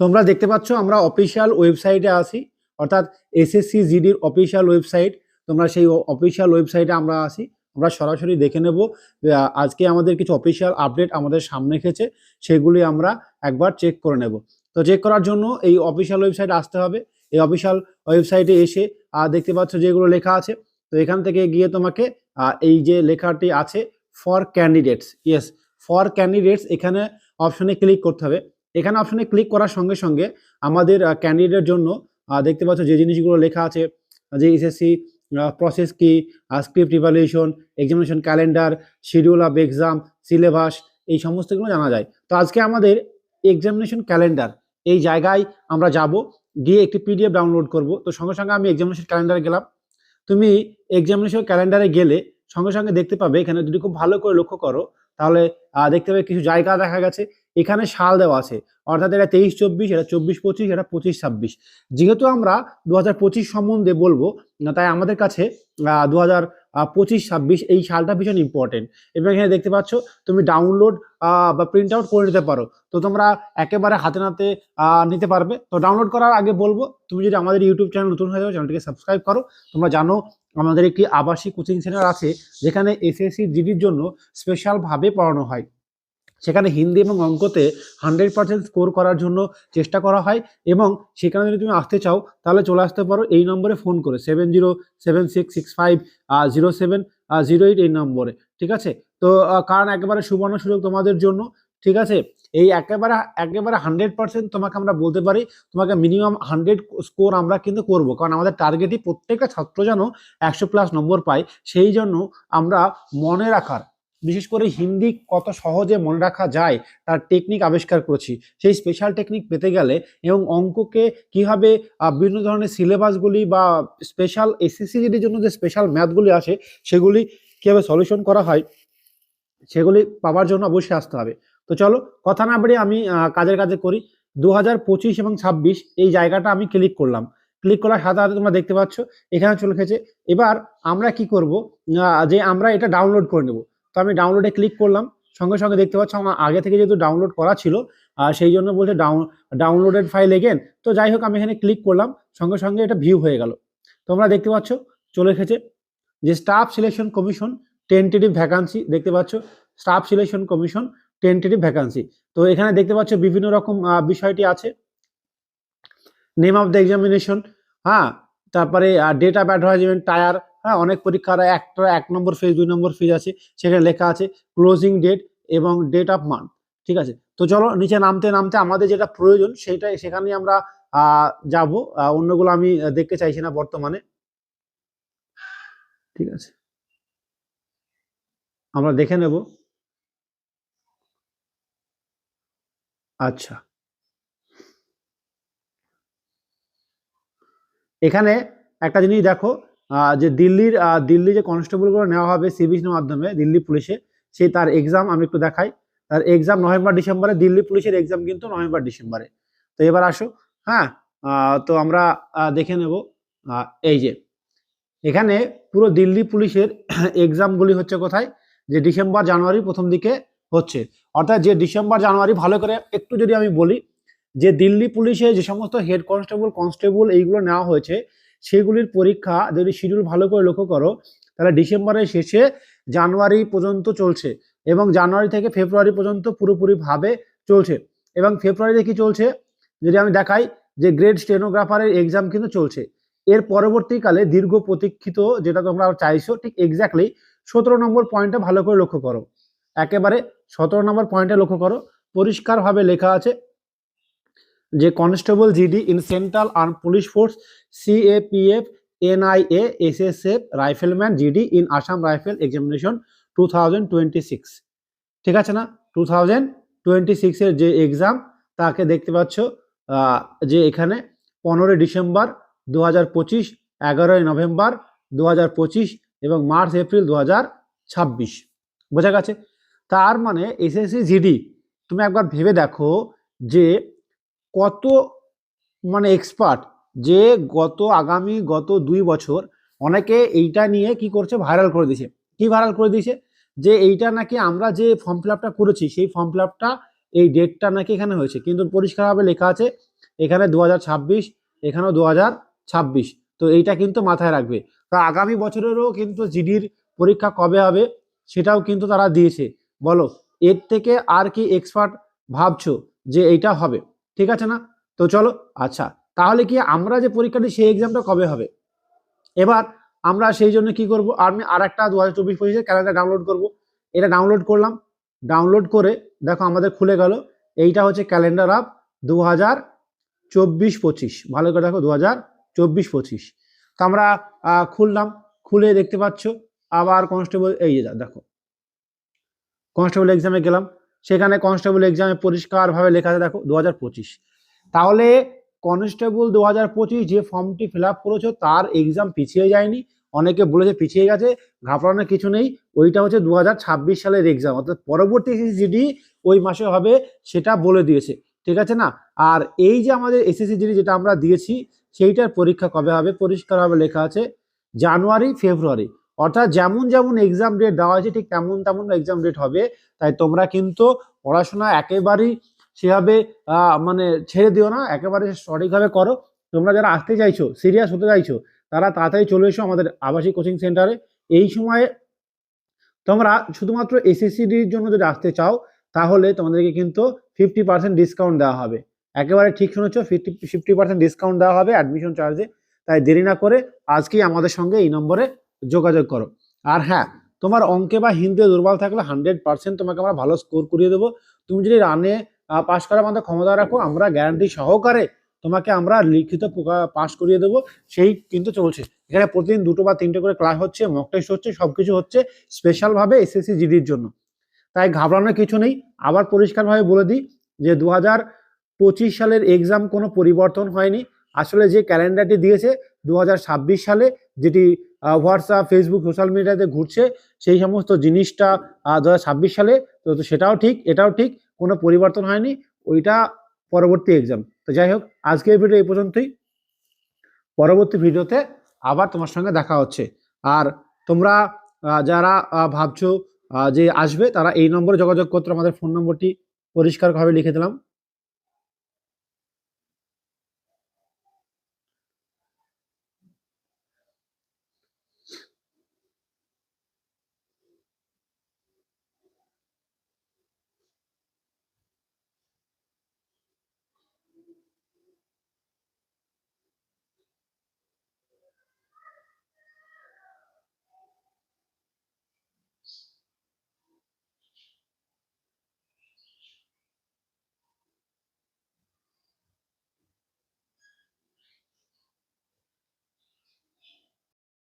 তোমরা দেখতে পাচ্ছ, আমরা অফিসিয়াল ওয়েবসাইটে আসি অর্থাৎ এসএসসি জিডির অফিসিয়াল ওয়েবসাইট তোমরা সেই অফিসিয়াল ওয়েবসাইটে আমরা আসি আমরা সরাসরি দেখে নেব আজকে আমাদের কিছু অফিসিয়াল আপডেট আমাদের সামনে এসেছে, সেগুলি আমরা একবার চেক করে নেব। তো চেক করার জন্য এই অফিসিয়াল ওয়েবসাইটে আসতে হবে। এই অফিসিয়াল ওয়েবসাইটে এসে দেখতে পাচ্ছ যেগুলো লেখা আছে, তো এখান থেকে গিয়ে তোমাকে এই যে লেখাটি আছে for candidates yes for candidates এখানে অপশনে ক্লিক করতে হবে। এখানে অপশনে ক্লিক করার সঙ্গে সঙ্গে আমাদের ক্যান্ডিডেটের জন্য দেখতে পাচ্ছ যে জিনিসগুলো লেখা আছে যে এসএসসি প্রসেস কি script evaluation examination calendar schedule of exam syllabus এই সমস্তগুলো জানা যায়। তো আজকে আমাদের এক্সামিনেশন ক্যালেন্ডার এই জায়গায় আমরা যাব, গিয়ে একটি পিডিএফ ডাউনলোড করব। তো সঙ্গে সঙ্গে আমি এক্সামিনেশন ক্যালেন্ডারে গেলাম। তুমি এক্সামিনেশন ক্যালেন্ডারে গেলে সঙ্গে সঙ্গে দেখতে পাবে, এখানে যদি খুব ভালো করে লক্ষ্য করো, তাহলে দেখতে পাবে কিছু জায়গা দেখা গেছে। এখানে সাল দেওয়া আছে। অর্থাৎ এটা তেইশ চব্বিশ, এটা চব্বিশ পঁচিশ, এটা পঁচিশ ছাব্বিশ। যেহেতু আমরা দু হাজার পঁচিশ সম্বন্ধে বলব, তাই আমাদের কাছে দু হাজার পঁচিশ ছাব্বিশ এই সালটা ভীষণ ইম্পর্টেন্ট এবং এখানে দেখতে পাচ্ছ, তুমি ডাউনলোড বা প্রিন্ট আউট করে নিতে পারো। তো তোমরা একেবারে হাতে নাতে নিতে পারবে। তো ডাউনলোড করার আগে বলব, তুমি যদি আমাদের ইউটিউব চ্যানেল নতুন হয়ে যাও চ্যানেলটিকে সাবস্ক্রাইব করো। তোমরা জানো, আমাদের একটি আবাসিক কোচিং সেন্টার আছে, যেখানে এসএসসি জিডির জন্য স্পেশালভাবে পড়ানো হয়। সেখানে হিন্দি এবং অঙ্কতে হান্ড্রেড পার্সেন্ট স্কোর করার জন্য চেষ্টা করা হয় এবং সেখানে যদি তুমি আসতে চাও, তাহলে চলে আসতে পারো এই নম্বরে ফোন করে, seven zero seven six six five zero seven zero eight এই নম্বরে, ঠিক আছে? তো কারণ একেবারে সুবর্ণ সুযোগ তোমাদের জন্য, ঠিক আছে? এই একেবারে একেবারে হান্ড্রেড পার্সেন্ট তোমাকে আমরা বলতে পারি, তোমাকে মিনিমাম হান্ড্রেড স্কোর আমরা কিন্তু করব, কারণ আমাদের টার্গেটই প্রত্যেকটা ছাত্র যেন একশো প্লাস নম্বর পায়, সেই জন্য আমরা মনে রাখার বিশেষ করে হিন্দি কত সহজে মনে রাখা যায়, তার টেকনিক আবিষ্কার করেছি। সেই স্পেশাল টেকনিক পেতে গেলে এবং অঙ্ককে কীভাবে বিভিন্ন ধরনের সিলেবাসগুলি বা স্পেশাল এসএসসিজির জন্য যে স্পেশাল ম্যাথগুলি আসে, সেগুলি কীভাবে সলিউশন করা হয়, সেগুলি পাওয়ার জন্য অবশ্যই আসতে হবে। তো চলো, কথা না বেরিয়ে আমি কাজের কাজে করি। দু হাজার পঁচিশ এবং ছাব্বিশ, এই জায়গাটা আমি ক্লিক করলাম। ক্লিক করার সাথে সাথে তোমরা দেখতে পাচ্ছ, এখানে চলে গেছে এবার আমরা কি করব যে আমরা এটা ডাউনলোড করে নেব। তো আমি ডাউনলোডে ক্লিক করলাম। সঙ্গে সঙ্গে দেখতে পাচ্ছ আমার আগে থেকে যেহেতু ডাউনলোড করা ছিল আর সেই জন্য বলছে ডাউন ডাউনলোডেড ফাইল এগেন তো যাই হোক, আমি এখানে ক্লিক করলাম। সঙ্গে সঙ্গে এটা ভিউ হয়ে গেল। তোমরা দেখতে পাচ্ছ, চলে এসেছে যে staff selection commission tentative vacancy দেখতে পাচ্ছ staff selection commission tentative vacancy তো এখানে দেখতে পাচ্ছ বিভিন্ন রকম বিষয়টি আছে। নেম অফ দ্য এক্সামিনেশন হ্যাঁ তারপরে ডেট অফ অ্যাডভার্টাইজমেন্ট টায়ার হ্যাঁ অনেক পরীক্ষার একটা, এক নম্বর ফেজ দুই নম্বর ফেজ আছে। সেখানে লেখা আছে ক্লোজিং ডেট এবং ডেট অফ মান্থ ঠিক আছে? তো চলো নিচে নামতে নামতে আমাদের যেটা প্রয়োজন সেটাই সেখানে আমরা যাব। অন্যগুলো আমি দেখতে চাইছি না বর্তমানে। ঠিক আছে? আমরা দেখে নেব। আচ্ছা। এখানে একটা জিনিস দেখো যে দিল্লির দিল্লি যে কনস্টেবলগুলো নেওয়া হবে সিবিসির মাধ্যমে দিল্লি পুলিশে সেই তার এক্সাম আমি একটু দেখাই। তার এক্সাম নভেম্বর, ডিসেম্বরে, দিল্লি পুলিশের এক্সাম কিন্তু নভেম্বর, ডিসেম্বরে। তো এবার আসো হ্যাঁ? তো আমরা দেখে নেব এই যে। এখানে পুরো দিল্লি পুলিশের এক্সামগুলি হচ্ছে কোথায়? যে ডিসেম্বর, জানুয়ারি প্রথম দিকে হচ্ছে। অর্থাৎ যে ডিসেম্বর, জানুয়ারি, ভালো করে একটু যদি আমি বলি, যে দিল্লি পুলিশে যে সমস্ত হেড কনস্টেবল কনস্টেবল এইগুলো নেওয়া হয়েছে সেগুলির পরীক্ষা যদি শিডিউল ভালো করে লক্ষ্য করো, তাহলে ডিসেম্বরের শেষে জানুয়ারি পর্যন্ত চলছে এবং জানুয়ারি থেকে ফেব্রুয়ারি পর্যন্ত পুরোপুরিভাবে চলছে। এবং ফেব্রুয়ারিতে কি চলছে? যদি আমি দেখাই যে গ্রেড স্টেনোগ্রাফারের এক্সাম কিন্তু চলছে। এর পরবর্তীকালে দীর্ঘ প্রতীক্ষিত যেটা তোমরা চাইছো, ঠিক এক্স্যাক্টলি সতেরো নম্বর পয়েন্টটা ভালো করে লক্ষ্য করো। একেবারে সতেরো নম্বর পয়েন্টে লক্ষ্য করো। পরিষ্কারভাবে লেখা আছে যে constable GD in central arm police force, CAPF, NIA, SSF, rifleman, GD in Assam rifle examination two thousand twenty six. ঠিক আছে না? টু থাউজেন্ড টোয়েন্টি সিক্সের যে এক্সাম, তাকে দেখতে পাচ্ছ যে এখানে পনেরোই ডিসেম্বর দু হাজার পঁচিশ, এগারোই নভেম্বর দু হাজার পঁচিশ এবং মার্চ, এপ্রিল দু হাজার ছাব্বিশ। বোঝা গেছে? তার মানে এসএসসি, জিডি, তুমি একবার ভেবে দেখো যে কত মানে এক্সপার্ট যে গত আগামী গত দুই বছর অনেকে এইটা নিয়ে কি করছে ভাইরাল করে দিয়েছে। কি ভাইরাল করে দিয়েছে? যে এইটা নাকি আমরা যে ফর্ম ফিল করেছি, সেই ফর্ম ফিল এই ডেটটা নাকি এখানে হয়েছে। কিন্তু পরিষ্কারভাবে লেখা আছে, এখানে দু হাজার ছাব্বিশ, এখানেও দু তো এইটা কিন্তু মাথায় রাখবে। তা আগামী বছরেরও কিন্তু জিডির পরীক্ষা কবে হবে সেটাও কিন্তু তারা দিয়েছে। বলো, এর থেকে আর কি এক্সপার্ট ভাবছ যে এইটা হবে? ঠিক আছে না? তো চলো আচ্ছা তাহলে কি আমরা যে পরীক্ষাটি সেই এক্সামটা কবে হবে? এবার আমরা সেই জন্য কি করব? আমি আর একটা দু হাজার চব্বিশ পঁচিশের ক্যালেন্ডার ডাউনলোড করব। এটা ডাউনলোড করলাম। ডাউনলোড করে, দেখো আমাদের খুলে গেল। এইটা হচ্ছে ক্যালেন্ডার অফ দু হাজার চব্বিশ পঁচিশ। ভালো করে দেখো দু হাজার চব্বিশ পঁচিশ। তো আমরা খুললাম। খুলে দেখতে পাচ্ছ, আবার কনস্টেবল এই দেখো। কনস্টেবল এক্সামে গেলাম। সেখানে কনস্টেবল এক্সামে পরিষ্কারভাবে লেখা আছে, দেখো দু হাজার পঁচিশ। তাহলে কনস্টেবল দু হাজার পঁচিশ যে ফর্মটি ফিল আপ করেছ, তার এক্সাম পিছিয়ে যায়নি। অনেকে বলেছে পিছিয়ে গেছে, ঘাবড়ানোর কিছু নেই। ওইটা হচ্ছে দু হাজার ছাব্বিশ সালের এক্সাম অর্থাৎ পরবর্তী জিডি ওই মাসে হবে, সেটা বলে দিয়েছে। ঠিক আছে না? আর এই যে আমাদের এসএসসি জিডি যেটা আমরা দিয়েছি, সেইটার পরীক্ষা কবে হবে? পরিষ্কারভাবে লেখা আছে, জানুয়ারি, ফেব্রুয়ারি। অর্থাৎ যেমন যেমন এক্সাম ডেট দেওয়া হয়েছে, ঠিক তেমন তেমন এক্সাম ডেট হবে। তাই তোমরা কিন্তু পড়াশোনা একেবারেই সেভাবে মানে ছেড়ে দিও না, একেবারে সঠিকভাবে করো। তোমরা যারা আসতে চাইছো সিরিয়াস হতে চাইছো, তারা তাড়াতাড়ি চলে এসো আমাদের আবাসিক কোচিং সেন্টারে এই সময়ে তোমরা শুধুমাত্র এসএসসিডির জন্য যদি আসতে চাও, তাহলে তোমাদেরকে কিন্তু ফিফটি পার্সেন্ট ডিসকাউন্ট দেওয়া হবে। একেবারে ঠিক শুনেছ ফিফটি ফিফটি পার্সেন্ট ডিসকাউন্ট দেওয়া হবে অ্যাডমিশন চার্জে তাই দেরি না করে আজকেই আমাদের সঙ্গে এই নম্বরে যোগাযোগ করো। আর হ্যাঁ তোমার অঙ্কে বা হিন্দিতে দুর্বল থাকলে হান্ড্রেড পার্সেন্ট তোমাকে আমরা ভালো স্কোর করিয়ে দেবো। তুমি যদি রানে পাশ করার মতো ক্ষমতা রাখো, আমরা গ্যারান্টি সহকারে তোমাকে আমরা লিখিত পাস করিয়ে দেবো। সেই কিন্তু চলছে। এখানে প্রতিদিন দুটো বা তিনটে করে ক্লাস হচ্ছে মক টেস্ট হচ্ছে সব কিছু হচ্ছে স্পেশালভাবে এসএসসি জিডির জন্য। তাই ঘাবড়ানোর কিছু নেই। আবার পরিষ্কারভাবে বলে দিই যে দু হাজার পঁচিশ সালের এক্সাম কোনো পরিবর্তন হয়নি। আসলে যে ক্যালেন্ডারটি দিয়েছে দু হাজার ছাব্বিশ সালে যেটি হোয়াটসঅ্যাপ ফেসবুক সোশ্যাল মিডিয়াতে ঘুরছে। সেই সমস্ত জিনিসটা দু হাজার ছাব্বিশ সালে, তো সেটাও ঠিক, এটাও ঠিক, কোনো পরিবর্তন হয়নি, ওইটা পরবর্তী এক্সাম তো যাই হোক, আজকের ভিডিও এই পর্যন্তই। পরবর্তী ভিডিওতে আবার তোমার সঙ্গে দেখা হচ্ছে। আর তোমরা যারা ভাবছ যে আসবে, তারা এই নম্বরে যোগাযোগ করতে, আমাদের ফোন নম্বরটি পরিষ্কারভাবে লিখে দিলাম।